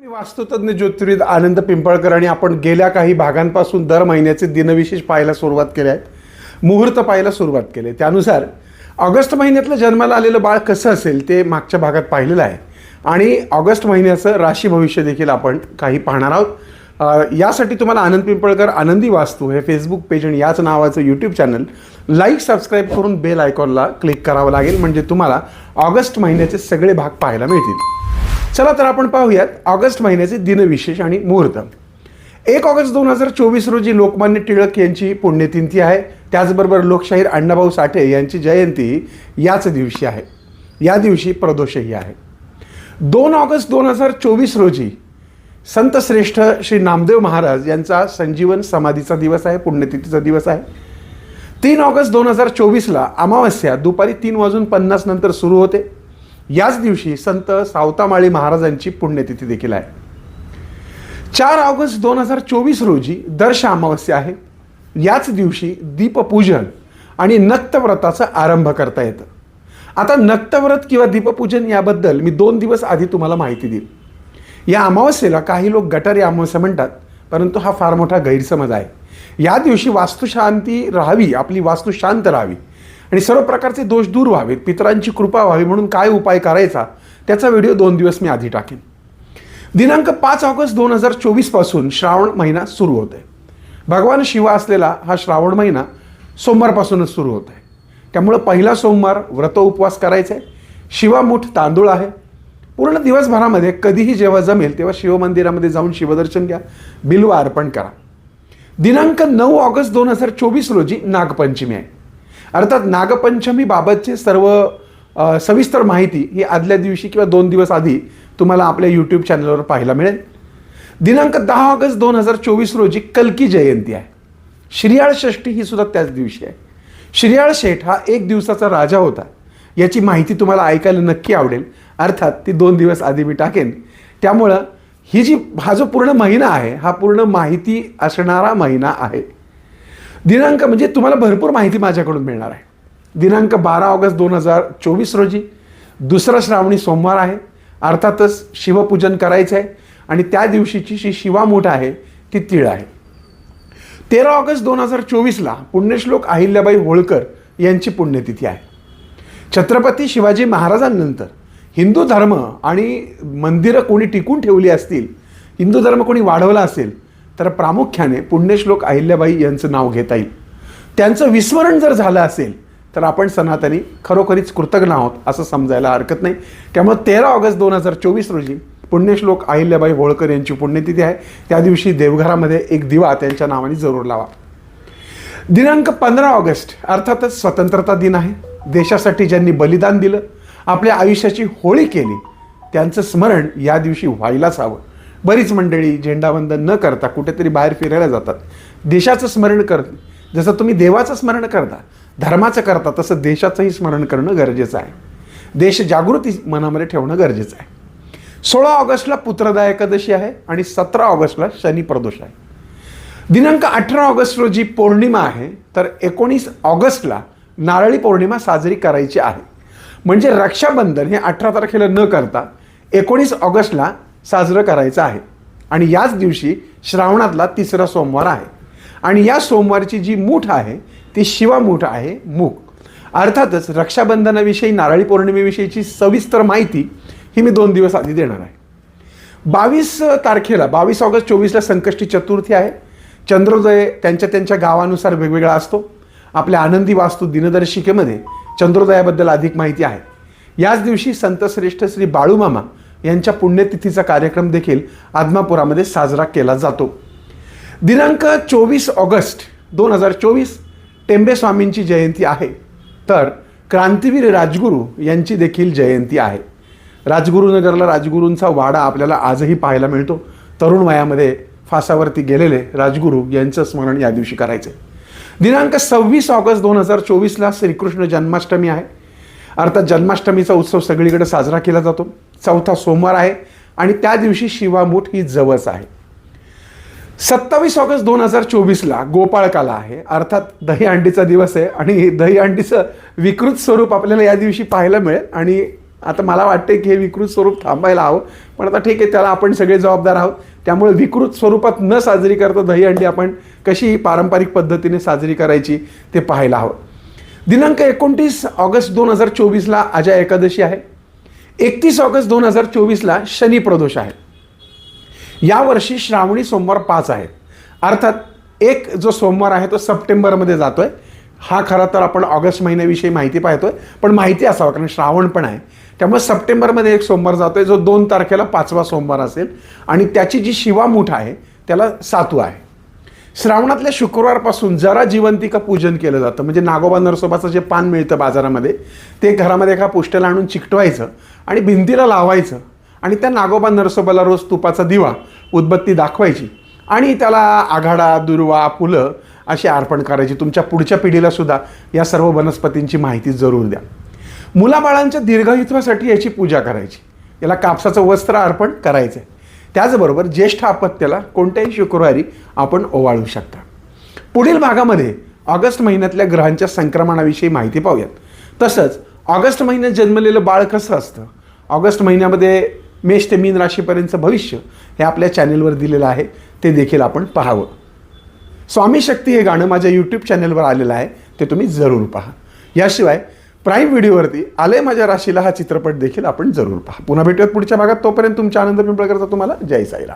मी वास्तुतज्ञ ज्योतिर्विद आनंद पिंपळकर आणि आपण गेल्या काही भागांपासून दर महिन्याचे दिनविशेष पाहायला सुरुवात केली आहेत मुहूर्त पाहायला सुरुवात केली आहे. त्यानुसार ऑगस्ट महिन्यातलं जन्माला आलेलं बाळ कसं असेल ते मागच्या भागात पाहिलेलं आहे. आणि ऑगस्ट महिन्याचं राशी भविष्य देखील आपण काही पाहणार आहोत. यासाठी तुम्हाला आनंद पिंपळकर आनंदी वास्तू हे फेसबुक पेज आणि याच नावाचं यूट्यूब चॅनल लाईक सबस्क्राईब करून बेल आयकॉनला क्लिक करावं लागेल. म्हणजे तुम्हाला ऑगस्ट महिन्याचे सगळे भाग पाहायला मिळतील. चला तर आपण पाहूयात ऑगस्ट महिन्याचे दिनविशेष आणि मुहूर्त. एक ऑगस्ट दोन हजार चोवीस रोजी लोकमान्य टिळक यांची पुण्यतिथी आहे. त्याचबरोबर लोकशाहीर अण्णाभाऊ साठे यांची जयंती याच दिवशी आहे. या दिवशी प्रदोषही आहे. दोन ऑगस्ट दोन हजार चोवीस रोजी संतश्रेष्ठ श्री नामदेव महाराज यांचा संजीवन समाधीचा दिवस आहे पुण्यतिथीचा दिवस आहे. तीन ऑगस्ट दोन हजार चोवीसला अमावस्या दुपारी तीन वाजून पन्नास नंतर सुरू होते. याच दिवशी संत सावतामाळी महाराजांची पुण्यतिथी देखील आहे. चार ऑगस्ट दोन हजार चोवीस रोजी दर्श अमावस्या आहे. याच दिवशी दीपपूजन आणि नक्तव्रताचा आरंभ करता येतं. आता नक्तव्रत किंवा दीपपूजन याबद्दल मी दोन दिवस आधी तुम्हाला माहिती देईल या अमावस्येला काही लोक गटारी अमावस्या म्हणतात परंतु हा फार मोठा गैरसमज आहे. या दिवशी वास्तुशांती राहावी आपली वास्तू शांत राहावी. आणि सर्व प्रकारचे दोष दूर व्हावेत पितरांची कृपा व्हावी म्हणून काय उपाय करायचा त्याचा व्हिडिओ दोन दिवस मी आधी टाकेन. दिनांक पाच ऑगस्ट दोन हजार चोवीसपासून श्रावण महिना सुरू होत आहे. भगवान शिवा असलेला हा श्रावण महिना सोमवारपासूनच सुरू होत आहे. त्यामुळं पहिला सोमवार व्रत उपवास करायचा आहे शिवामूठ तांदूळ आहे. पूर्ण दिवसभरामध्ये कधीही जेव्हा जमेल तेव्हा शिवमंदिरामध्ये जाऊन शिवदर्शन घ्या बिल्व अर्पण करा. दिनांक नऊ ऑगस्ट दोन हजार चोवीस रोजी नागपंचमी आहे. अर्थात नागपंचमीबाबतचे सर्व सविस्तर माहिती ही आदल्या दिवशी किंवा दोन दिवस आधी तुम्हाला आपल्या यूट्यूब चॅनलवर पाहायला मिळेल. दिनांक दहा ऑगस्ट दोन हजार चोवीस रोजी कल्की जयंती आहे. श्रीयाळ षष्ठी ही सुद्धा त्याच दिवशी आहे. श्रीयाळ शेठ हा एक दिवसाचा राजा होता. याची माहिती तुम्हाला ऐकायला नक्की आवडेल. अर्थात ती दोन दिवस आधी मी टाकेन. त्यामुळं ही जी हा जो पूर्ण महिना आहे हा पूर्ण माहिती असणारा महिना आहे. दिनांक म्हणजे तुम्हाला भरपूर माहिती माझ्याकडून मिळणार आहे. दिनांक बारा ऑगस्ट दोन हजार चोवीस रोजी दुसरा श्रावणी सोमवार आहे. अर्थातच शिवपूजन करायचं आहे आणि त्या दिवशीची जी शिवामूठ आहे ती तीळ आहे. तेरा ऑगस्ट दोन हजार चोवीसला पुण्यश्लोक अहिल्याबाई होळकर यांची पुण्यतिथी आहे. छत्रपती शिवाजी महाराजांनंतर हिंदू धर्म आणि मंदिरं कोणी टिकून ठेवली असतील हिंदू धर्म कोणी वाढवला असेल तर प्रामुख्याने पुण्यश्लोक अहिल्याबाई यांचं नाव घेता येईल. त्यांचं विस्मरण जर झालं असेल तर आपण सनातनी खरोखरीच कृतज्ञ आहोत असं समजायला हरकत नाही. त्यामुळे तेरा ऑगस्ट दोन हजार चोवीस रोजी पुण्यश्लोक अहिल्याबाई होळकर यांची पुण्यतिथी आहे. त्या दिवशी देवघरामध्ये एक दिवा त्यांच्या नावाने जरूर लावा. दिनांक पंधरा ऑगस्ट अर्थातच स्वतंत्रता दिन आहे. देशासाठी ज्यांनी बलिदान दिलं आपल्या आयुष्याची होळी केली. त्यांचं स्मरण या दिवशी व्हायलाच हवं. बरीच मंडळी झेंडावंदन न करता कुठेतरी बाहेर फिरायला जातात. देशाचं स्मरण कर जसं तुम्ही देवाचं स्मरण करता धर्माचं करता तसं देशाचंही स्मरण करणं गरजेचं आहे. देश जागृती मनामध्ये ठेवणं गरजेचं आहे. सोळा ऑगस्टला पुत्रदा एकादशी आहे आणि सतरा ऑगस्टला शनी प्रदोष आहे. दिनांक अठरा ऑगस्ट रोजी पौर्णिमा आहे तर एकोणीस ऑगस्टला नारळी पौर्णिमा साजरी करायची आहे. म्हणजे रक्षाबंधन हे अठरा तारखेला न करता एकोणीस ऑगस्टला साजरं करायचं आहे. आणि याच दिवशी श्रावणातला तिसरा सोमवार आहे. आणि या सोमवारची जी मूठ आहे ती शिवामूठ आहे मूक अर्थातच रक्षाबंधनाविषयी नारळी पौर्णिमेविषयीची सविस्तर माहिती ही मी दोन दिवस आधी देणार आहे. बावीस तारखेला बावीस ऑगस्ट चोवीसला संकष्टी चतुर्थी आहे. चंद्रोदय त्यांच्या त्यांच्या गावानुसार वेगवेगळा असतो. आपल्या आनंदी वास्तू दिनदर्शिकेमध्ये चंद्रोदयाबद्दल अधिक माहिती आहे. याच दिवशी संतश्रेष्ठ श्री बाळूमामा यांच्या पुण्यतिथीचा कार्यक्रम देखील आदमापुरामध्ये साजरा केला जातो. दिनांक चोवीस ऑगस्ट दोन हजार चोवीस टेंबेस्वामींची जयंती आहे. तर क्रांतीवीर राजगुरू यांची देखील जयंती आहे. राजगुरुनगरला राजगुरूंचा वाडा आपल्याला आजही पाहायला मिळतो. तरुण वयामध्ये फासावरती गेलेले राजगुरू यांचं स्मरण या दिवशी करायचे दिनांक सव्वीस ऑगस्ट दोन हजार चोवीसला श्रीकृष्ण जन्माष्टमी आहे. अर्थात जन्माष्टमीचा उत्सव सगळीकडे साजरा केला जातो. चौथा सोमवार आहे आणि त्या दिवशी शिवामूठ ही जवळच आहे. सत्तावीस ऑगस्ट दोन हजार चोवीसला गोपाळकाला आहे. अर्थात दहीहंडीचा दिवस आहे आणि दहीहंडीचं विकृत स्वरूप आपल्याला या दिवशी पाहायला मिळेल. आणि आता मला वाटते की हे विकृत स्वरूप थांबायला हवं. पण आता ठीक आहे त्याला आपण सगळे जबाबदार आहोत. त्यामुळे विकृत स्वरूपात न साजरी करता दहीहंडी आपण कशी पारंपरिक पद्धतीने साजरी करायची ते पाहायला हवं. दिनांक एकोणतीस ऑगस्ट दोन हजार चोवीसला अजय एकादशी आहे. एकतीस ऑगस्ट दोन हजार चोवीसला शनी प्रदोष आहे. यावर्षी श्रावणी सोमवार पाच आहेत अर्थात एक जो सोमवार आहे तो सप्टेंबरमध्ये जातोय. हा खरा तर आपण ऑगस्ट महिन्याविषयी माहिती पाहतो आहे पण माहिती असावं कारण श्रावण पण आहे. त्यामुळे सप्टेंबरमध्ये एक सोमवार जातो आहे जो दोन तारखेला पाचवा सोमवार असेल. आणि त्याची जी शिवामूठ आहे त्याला सातवा आहे. श्रावणातल्या शुक्रवारपासून जरा जिवंतिका पूजन केलं जातं. म्हणजे नागोबा नरसोबाचं जे पान मिळतं बाजारामध्ये ते घरामध्ये एका पुष्टेला आणून चिकटवायचं आणि भिंतीला लावायचं आणि त्या नागोबा नरसोबाला रोज तुपाचा दिवा उदबत्ती दाखवायची. आणि त्याला आघाडा दुर्वा फुलं अशी अर्पण करायची. तुमच्या पुढच्या पिढीला सुद्धा या सर्व वनस्पतींची माहिती जरूर द्या. मुलाबाळांच्या दीर्घायुत्वासाठी याची पूजा करायची. याला कापसाचं वस्त्र अर्पण करायचं आहे त्याचबरोबर ज्येष्ठ अपत्याला कोणत्याही शुक्रवारी आपण ओवाळू शकता. पुढील भागामध्ये ऑगस्ट महिन्यातल्या ग्रहांच्या संक्रमणाविषयी माहिती पाहूयात. तसंच ऑगस्ट महिन्यात जन्मलेलं बाळ कसं असतं? ऑगस्ट महिन्यामध्ये मेष ते मीन राशीपर्यंतचं भविष्य हे आपल्या चॅनेलवर दिलेलं आहे. ते देखील आपण पाहावं. स्वामी शक्ती हे गाणं माझ्या यूट्यूब चॅनलवर आलेलं आहे. ते तुम्ही जरूर पहा. याशिवाय प्राईम व्हिडिओवरती आले माझ्या राशीला हा चित्रपट देखील आपण जरूर पहा. पुन्हा भेटूयात पुढच्या भागात. तोपर्यंत तुमच्या आनंद पिंपळकरचा तुम्हाला जय साईला